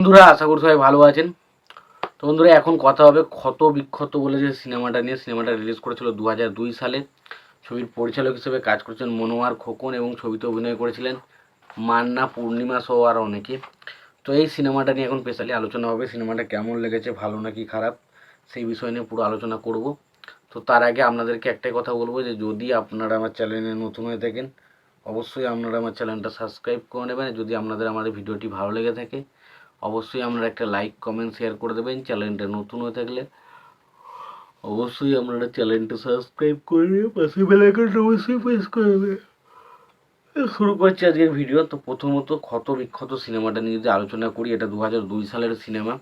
বন্ধুরা, আশা করি সবাই ভালো আছেন। তো বন্ধুরা, এখন কথা হবে ক্ষত বিক্ষত বলে যে সিনেমাটা নিয়ে। সিনেমাটা রিলিজ করেছিল দু দুই সালে। ছবির পরিচালক হিসেবে কাজ করেছেন মনোয়ার খোকন এবং ছবিতে অভিনয় করেছিলেন মান্না পূর্ণিমা সহ আর অনেকে। তো এই সিনেমাটা নিয়ে এখন স্পেশালি আলোচনা হবে, সিনেমাটা কেমন লেগেছে, ভালো নাকি খারাপ, সেই বিষয় নিয়ে পুরো আলোচনা করব। তো তার আগে আপনাদেরকে একটাই কথা বলব যে, যদি আপনারা আমার চ্যানেলে নতুন হয়ে থাকেন, অবশ্যই আপনারা আমার চ্যানেলটা সাবস্ক্রাইব করে নেবেন। যদি আপনাদের আমাদের ভিডিওটি ভালো লেগে থাকে অবশ্যই আপনারা একটা লাইক কমেন্ট শেয়ার করে দেবেন। চ্যানেলটা নতুন হয়ে থাকলে অবশ্যই আপনারা চ্যানেলটা সাবস্ক্রাইব করে নিয়ে পাশে বেলাইকনটা অবশ্যই প্রেস করে দেবেন। শুরু করছি আজকের ভিডিও তো প্রথমত ক্ষত বিক্ষত সিনেমাটা নিয়ে যদি আলোচনা করি, এটা দু দুই সালের সিনেমা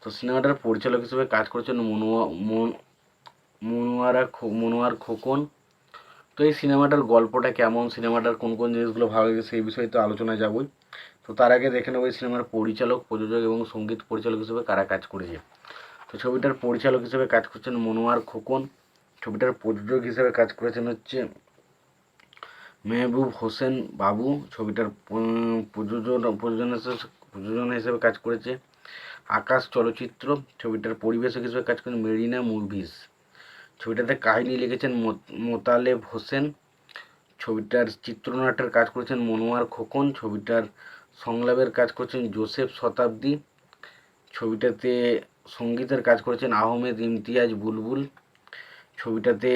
তো সিনেমাটার পরিচালক হিসেবে কাজ করেছেন মনোয়া, মন- মনোয়ারা মনোয়ার খোকন। তো এই সিনেমাটার গল্পটা কেমন? সিনেমাটার কোন কোন জিনিসগুলো ভালো লেগেছে সেই বিষয়ে তো আলোচনায় যাবই। তো তার আগে দেখে নেব এই সিনেমার পরিচালক, প্রযোজক এবং সংগীত পরিচালক হিসেবে কারা কাজ করেছে। তো ছবিটার পরিচালক হিসেবে কাজ করছেন মনোয়ার খোকন। ছবিটার প্রযোজক হিসেবে কাজ করেছেন হচ্ছে মেহবুব হোসেন বাবু। ছবিটার প্রযোজন প্রযোজন হিসেবে- প্রযোজন হিসেবে কাজ করেছে আকাশ চলচ্চিত্র। ছবিটার পরিবেশক হিসেবে কাজ করেন মেরিনা মুভিস ছবিটাতে কাহিনী লিখেছেন মোতালেব হোসেন। ছবিটার চিত্রনাট্যের কাজ করেছেন মনোয়ার খোকন, ছবিটার সংলাপের কাজ করেছেন জোসেফ শতাব্দী, ছবিটাতে সঙ্গীতের কাজ করেছেন আহমেদ ইমতিয়াজ বুলবুল, ছবিটাতে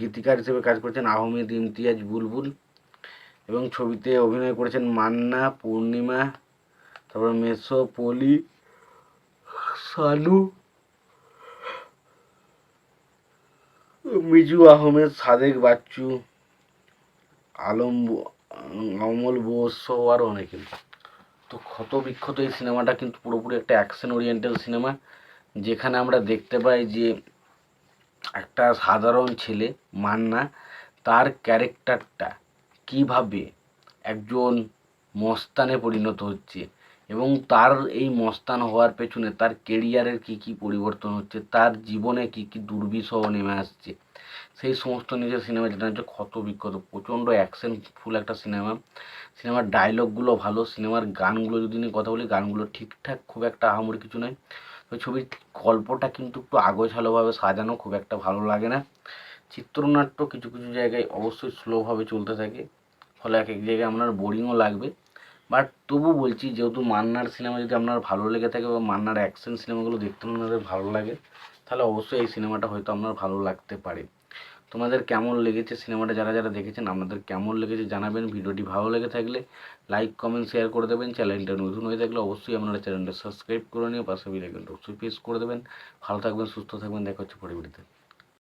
গীতিকার হিসেবে কাজ করেছেন আহমেদ ইমতিয়াজ বুলবুল এবং ছবিতে অভিনয় করেছেন মান্না, পূর্ণিমা, তারপর মেসো পলি সানু মিজু আহমেদ, সাদেক বাচ্চু, আলম অমল বোস সহ আরও অনেকে তো ক্ষত বিক্ষত এই সিনেমাটা কিন্তু পুরোপুরি একটা অ্যাকশন ওরিয়েন্টাল সিনেমা যেখানে আমরা দেখতে পাই যে একটা সাধারণ ছেলে, মান্না, তার ক্যারেক্টারটা কীভাবে একজন মস্তানে পরিণত হচ্ছে এবং তার এই মস্তান হওয়ার পেছনে তার কেরিয়ারের কি কি পরিবর্তন হচ্ছে, তার জীবনে কি কি দুর্বিষহ নেমে আসছে, সেই সমস্ত নিজের সিনেমা যেটা হচ্ছে ক্ষত বিক্ষত, প্রচণ্ড অ্যাকশন ফুল একটা সিনেমা সিনেমার ডায়লগগুলো ভালো সিনেমার গানগুলো যদি নিয়ে কথা বলি, গানগুলো ঠিকঠাক খুব একটা আহামরি কিছু নয় তো ছবির গল্পটা কিন্তু একটু আগোছালোভাবে সাজানো খুব একটা ভালো লাগে না, চিত্রনাট্য কিছু কিছু জায়গায় অবশ্যই স্লোভাবে চলতে থাকে, ফলে এক এক জায়গায় আপনার বোরিংও লাগবে বাট তবু বলছি, যেহেতু মান্নার সিনেমা যদি আপনার ভালো লেগে থাকে বা মান্নার অ্যাকশন সিনেমাগুলো দেখতে আপনাদের ভালো লাগে, তাহলে অবশ্যই এই সিনেমাটা হয়তো আপনার ভালো লাগতে পারে। তোমাদের কেমন লেগেছে সিনেমাটা? যারা যারা দেখেছেন, আপনাদের কেমন লেগেছে জানাবেন। ভিডিওটি ভালো লেগে থাকলে লাইক কমেন্ট শেয়ার করে দেবেন। চ্যানেলটা নতুন হয়ে থাকলে অবশ্যই আপনারা চ্যানেলটা সাবস্ক্রাইব করে নিয়ে পাশে বেলাইকনটা অবশ্যই প্রেস করে দেবেন। ভালো থাকবেন, সুস্থ থাকবেন। দেখা হচ্ছে পরে ভিডিওতে